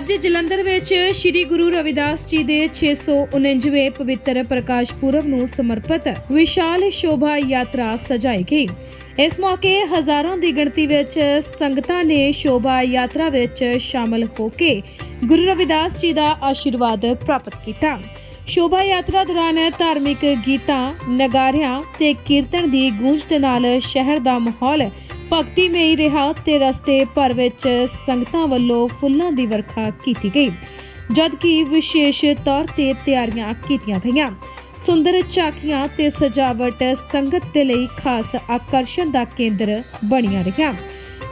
ਅੱਜ ਜਲੰਧਰ ਵਿੱਚ ਸ੍ਰੀ ਗੁਰੂ ਰਵਿਦਾਸ ਜੀ ਦੇ 649ਵੇਂ ਪਵਿੱਤਰ ਪ੍ਰਕਾਸ਼ ਪੁਰਬ ਨੂੰ ਸਮਰਪਿਤ ਵਿਸ਼ਾਲ ਸ਼ੋਭਾ ਯਾਤਰਾ ਸਜਾਈ ਗਈ। ਇਸ ਮੌਕੇ ਹਜ਼ਾਰਾਂ ਦੀ ਗਿਣਤੀ ਵਿੱਚ ਸੰਗਤਾਂ ਨੇ ਸ਼ੋਭਾ ਯਾਤਰਾ ਵਿੱਚ ਸ਼ਾਮਲ ਹੋ ਕੇ ਗੁਰੂ ਰਵਿਦਾਸ ਜੀ ਦਾ ਆਸ਼ੀਰਵਾਦ ਪ੍ਰਾਪਤ ਕੀਤਾ। ਸ਼ੋਭਾ ਯਾਤਰਾ ਦੌਰਾਨ ਧਾਰਮਿਕ ਗੀਤਾਂ, ਨਗਾਰਿਆਂ ਤੇ ਕੀਰਤਨ ਦੀ ਗੂੰਜ ਦੇ ਨਾਲ ਸ਼ਹਿਰ ਦਾ ਮਾਹੌਲ ਭਗਤੀਮਈ ਰਿਹਾ ਤੇ ਰਸਤੇ ਭਰ ਵਿੱਚ ਸੰਗਤਾਂ ਵੱਲੋਂ ਫੁੱਲਾਂ ਦੀ ਵਰਖਾ ਕੀਤੀ ਗਈ, ਜਦਕਿ ਵਿਸ਼ੇਸ਼ ਤੌਰ ਤੇ ਤਿਆਰੀਆਂ ਕੀਤੀਆਂ ਗਈਆਂ। ਸੁੰਦਰ ਝਾਕੀਆਂ ਤੇ ਸਜਾਵਟ ਸੰਗਤ ਦੇ ਲਈ ਖਾਸ ਆਕਰਸ਼ਣ ਦਾ ਕੇਂਦਰ ਬਣੀਆਂ ਰਹੀਆਂ।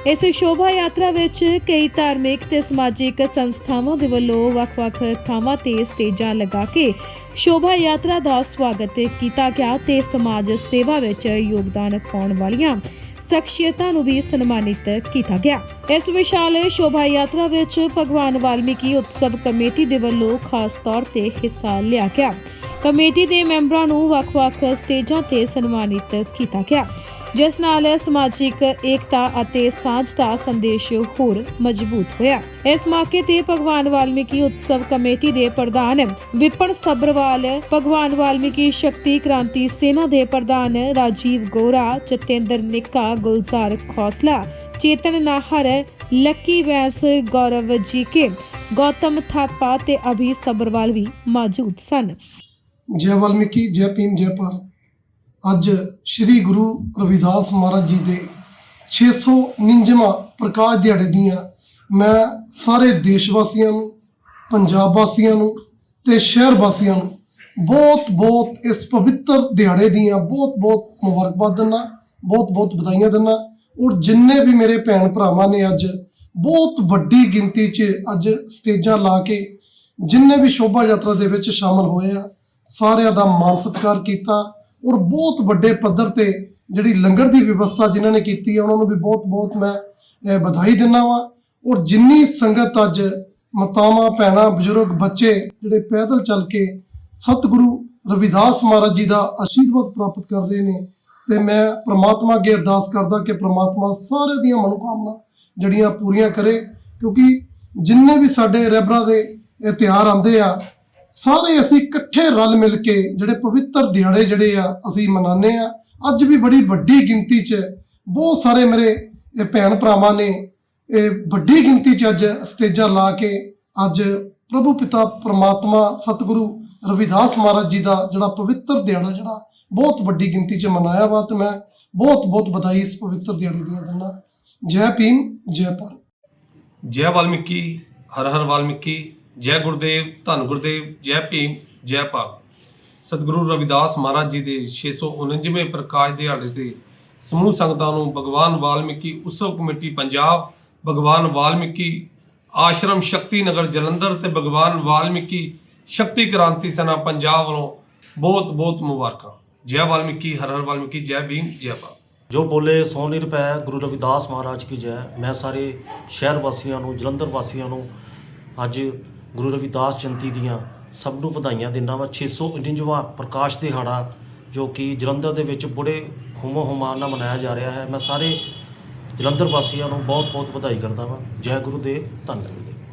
ਇਸ ਸ਼ੋਭਾ ਯਾਤਰਾ ਵਿੱਚ ਕਈ ਧਾਰਮਿਕ ਤੇ ਸਮਾਜਿਕ ਸੰਸਥਾਵਾਂ ਦੇ ਵੱਲੋਂ ਵੱਖ-ਵੱਖ ਥਾਵਾਂ ਤੇ ਸਟੇਜਾਂ ਲਗਾ ਕੇ ਸ਼ੋਭਾ ਯਾਤਰਾ ਦਾ ਸਵਾਗਤ ਕੀਤਾ ਗਿਆ ਤੇ ਸਮਾਜ ਸੇਵਾ ਵਿੱਚ ਯੋਗਦਾਨ ਪਾਉਣ ਵਾਲੀਆਂ ਸ਼ਖਸੀਅਤਾਂ ਨੂੰ ਵੀ ਸਨਮਾਨਿਤ ਕੀਤਾ ਗਿਆ। ਇਸ ਵਿਸ਼ਾਲ ਸ਼ੋਭਾ ਯਾਤਰਾ ਵਿੱਚ ਭਗਵਾਨ ਵਾਲਮੀਕੀ ਉਤਸਵ ਕਮੇਟੀ ਦੇ ਵੱਲੋਂ ਖਾਸ ਤੌਰ ਤੇ ਹਿੱਸਾ ਲਿਆ ਗਿਆ। ਕਮੇਟੀ ਦੇ ਮੈਂਬਰਾਂ ਨੂੰ ਵੱਖ-ਵੱਖ ਸਟੇਜਾਂ ਤੇ ਸਨਮਾਨਿਤ ਕੀਤਾ ਗਿਆ। ਜਿਸ ਨਾਲ ਸਮਾਜਿਕ ਏਕਤਾ ਅਤੇ ਸਾਂਝ ਦਾ ਸੰਦੇਸ਼ ਹੋਰ ਮਜ਼ਬੂਤ ਹੋਇਆ। ਇਸ ਮੌਕੇ ਤੇ ਭਗਵਾਨ ਵਾਲਮੀਕੀ ਉਤਸਵ ਕਮੇਟੀ ਦੇ ਪ੍ਰਧਾਨ ਵਿਪਨ ਸਬਰਵਾਲ ਭਗਵਾਨ ਵਾਲਮੀਕੀ ਸ਼ਕਤੀ ਕ੍ਰਾਂਤੀ ਸੇਨਾ ਦੇ ਪ੍ਰਧਾਨ ਰਾਜੀਵ ਗੋਰਾ, ਜਤਿੰਦਰ ਨਿੱਕਾ, ਗੁਲਜ਼ਾਰ ਖੋਸਲਾ, ਚੇਤਨ ਨਾਹਰ, ਲੱਕੀ ਵੈਸ, ਗੌਰਵ ਜੀ ਕੇ, ਗੌਤਮ ਥਾਪਾ ਤੇ ਅਭੀ ਸਬਰਵਾਲ ਵੀ ਮੌਜੂਦ ਸਨ। ਜੈ ਵਾਲਮੀਕੀ, ਜੈ ਭੀਮ, ਜੈ ਭਾਰਤ। ਅੱਜ ਸ੍ਰੀ ਗੁਰੂ ਰਵਿਦਾਸ ਮਹਾਰਾਜ ਜੀ ਦੇ 649ਵਾਂ ਪ੍ਰਕਾਸ਼ ਦਿਹਾੜੇ ਦੀਆਂ ਮੈਂ ਸਾਰੇ ਦੇਸ਼ ਵਾਸੀਆਂ ਨੂੰ, ਪੰਜਾਬ ਵਾਸੀਆਂ ਨੂੰ ਤੇ ਸ਼ਹਿਰ ਵਾਸੀਆਂ ਨੂੰ ਬਹੁਤ ਬਹੁਤ ਇਸ ਪਵਿੱਤਰ ਦਿਹਾੜੇ ਦੀਆਂ ਬਹੁਤ ਬਹੁਤ ਮੁਬਾਰਕਬਾਦ ਦਿੰਦਾ, ਬਹੁਤ ਬਹੁਤ ਵਧਾਈਆਂ ਦਿੰਦਾ ਔਰ ਜਿੰਨੇ ਵੀ ਮੇਰੇ ਭੈਣ ਭਰਾਵਾਂ ਨੇ ਅੱਜ ਬਹੁਤ ਵੱਡੀ ਗਿਣਤੀ 'ਚ ਅੱਜ ਸਟੇਜਾਂ ਲਾ ਕੇ ਜਿੰਨੇ ਵੀ ਸ਼ੋਭਾ ਯਾਤਰਾ ਦੇ ਵਿੱਚ ਸ਼ਾਮਲ ਹੋਏ ਆ, ਸਾਰਿਆਂ ਦਾ ਮਾਨ ਸਤਿਕਾਰ ਕੀਤਾ ਔਰ ਬਹੁਤ ਵੱਡੇ ਪੱਧਰ ਤੇ ਜਿਹੜੀ ਲੰਗਰ ਦੀ ਵਿਵਸਥਾ ਜਿਨ੍ਹਾਂ ਨੇ ਕੀਤੀ ਹੈ, ਉਹਨਾਂ ਨੂੰ ਵੀ ਬਹੁਤ ਬਹੁਤ ਮੈਂ ਵਧਾਈ ਦਿੰਦਾ ਵਾਂ। ਔਰ ਜਿੰਨੀ ਸੰਗਤ ਅੱਜ ਮਾਤਾਵਾਂ, ਭੈਣਾਂ, ਬਜ਼ੁਰਗ, ਬੱਚੇ ਜਿਹੜੇ ਪੈਦਲ ਚੱਲ ਕੇ ਸਤਿਗੁਰੂ ਰਵਿਦਾਸ ਮਹਾਰਾਜ ਜੀ ਦਾ ਆਸ਼ੀਰਵਾਦ ਪ੍ਰਾਪਤ ਕਰ ਰਹੇ ਨੇ, ਤੇ ਮੈਂ ਪ੍ਰਮਾਤਮਾ ਅੱਗੇ ਅਰਦਾਸ ਕਰਦਾ ਕਿ ਪ੍ਰਮਾਤਮਾ ਸਾਰੇ ਦੀਆਂ ਮਨੋਕਾਮਨਾ ਜਿਹੜੀਆਂ ਪੂਰੀਆਂ ਕਰੇ, ਕਿਉਂਕਿ ਜਿੰਨੇ ਵੀ ਸਾਡੇ ਰਹਿਬਰਾਂ ਦੇ ਇਹ ਤਿਉਹਾਰ ਆਉਂਦੇ ਆ ਸਾਰੇ ਅਸੀਂ ਇਕੱਠੇ ਰਲ ਮਿਲ ਕੇ ਜਿਹੜੇ ਪਵਿੱਤਰ ਦਿਹਾੜੇ ਜਿਹੜੇ ਆ, ਅਸੀਂ ਮਨਾਉਂਦੇ ਆ ਅੱਜ ਵੀ ਬੜੀ ਵੱਡੀ ਗਿਣਤੀ 'ਚ ਬਹੁਤ ਸਾਰੇ ਮੇਰੇ ਇਹ ਭੈਣ ਭਰਾਵਾਂ ਨੇ ਇਹ ਵੱਡੀ ਗਿਣਤੀ 'ਚ ਅੱਜ ਸਟੇਜਾਂ ਲਾ ਕੇ ਅੱਜ ਪ੍ਰਭੂ ਪਿਤਾ ਪਰਮਾਤਮਾ ਸਤਿਗੁਰੂ ਰਵਿਦਾਸ ਮਹਾਰਾਜ ਜੀ ਦਾ ਜਿਹੜਾ ਪਵਿੱਤਰ ਦਿਹਾੜਾ ਜਿਹੜਾ ਬਹੁਤ ਵੱਡੀ ਗਿਣਤੀ 'ਚ ਮਨਾਇਆ ਵਾ ਤੇ ਮੈਂ ਬਹੁਤ ਬਹੁਤ ਵਧਾਈ ਇਸ ਪਵਿੱਤਰ ਦਿਹਾੜੇ ਦੀਆਂ ਦਿੰਦਾ। ਜੈ ਭੀਮ, ਜੈ ਭਾਰਤ। ਜੈ ਵਾਲਮੀਕੀ, ਹਰ ਹਰ ਵਾਲਮੀਕੀ। ਜੈ ਗੁਰਦੇਵ, ਧੰਨ ਗੁਰਦੇਵ, ਜੈ ਭੀਮ, ਜੈ ਭਾਰਤ ਸਤਿਗੁਰੂ ਰਵਿਦਾਸ ਮਹਾਰਾਜ ਜੀ ਦੇ 649ਵੇਂ ਪ੍ਰਕਾਸ਼ ਦਿਹਾੜੇ ਤੇ ਸਮੂਹ ਸੰਗਤਾਂ ਨੂੰ ਭਗਵਾਨ ਵਾਲਮੀਕੀ ਉਤਸਵ ਕਮੇਟੀ ਪੰਜਾਬ, ਭਗਵਾਨ ਵਾਲਮੀਕੀ ਆਸ਼ਰਮ ਸ਼ਕਤੀ ਨਗਰ ਜਲੰਧਰ ਤੇ ਭਗਵਾਨ ਵਾਲਮੀਕੀ ਸ਼ਕਤੀ ਕ੍ਰਾਂਤੀ ਸੈਨਾ ਪੰਜਾਬ ਵੱਲੋਂ ਬਹੁਤ ਬਹੁਤ ਮੁਬਾਰਕਾਂ। ਜੈ ਵਾਲਮੀਕੀ, ਹਰ ਹਰ ਵਾਲਮੀਕੀ, ਜੈ ਭੀਮ, ਜੈ ਭਾਰਤ ਜੋ ਬੋਲੇ ਸੋ ਨਿਰਭੈ ਗੁਰੂ ਰਵਿਦਾਸ ਮਹਾਰਾਜ ਕੀ ਜੈ। ਮੈਂ ਸਾਰੇ ਸ਼ਹਿਰ ਵਾਸੀਆਂ ਨੂੰ, ਜਲੰਧਰ ਵਾਸੀਆਂ ਨੂੰ ਅੱਜ ਗੁਰੂ ਰਵਿਦਾਸ ਜਯੰਤੀ ਦੀਆਂ ਸਭ ਨੂੰ ਵਧਾਈਆਂ ਦਿੰਦਾ ਵਾਂ। 649ਵਾਂ ਪ੍ਰਕਾਸ਼ ਦਿਹਾੜਾ, ਜੋ ਕਿ ਜਲੰਧਰ ਦੇ ਵਿੱਚ ਬੜੇ ਹੁਮੋ ਹੁਮਾਨ ਨਾਲ ਮਨਾਇਆ ਜਾ ਰਿਹਾ ਹੈ। ਮੈਂ ਸਾਰੇ ਜਲੰਧਰ ਵਾਸੀਆਂ ਨੂੰ ਬਹੁਤ ਬਹੁਤ ਵਧਾਈ ਕਰਦਾ ਵਾਂ। ਜੈ ਗੁਰੂ ਦੇਵ ਧੰਨਵਾਦ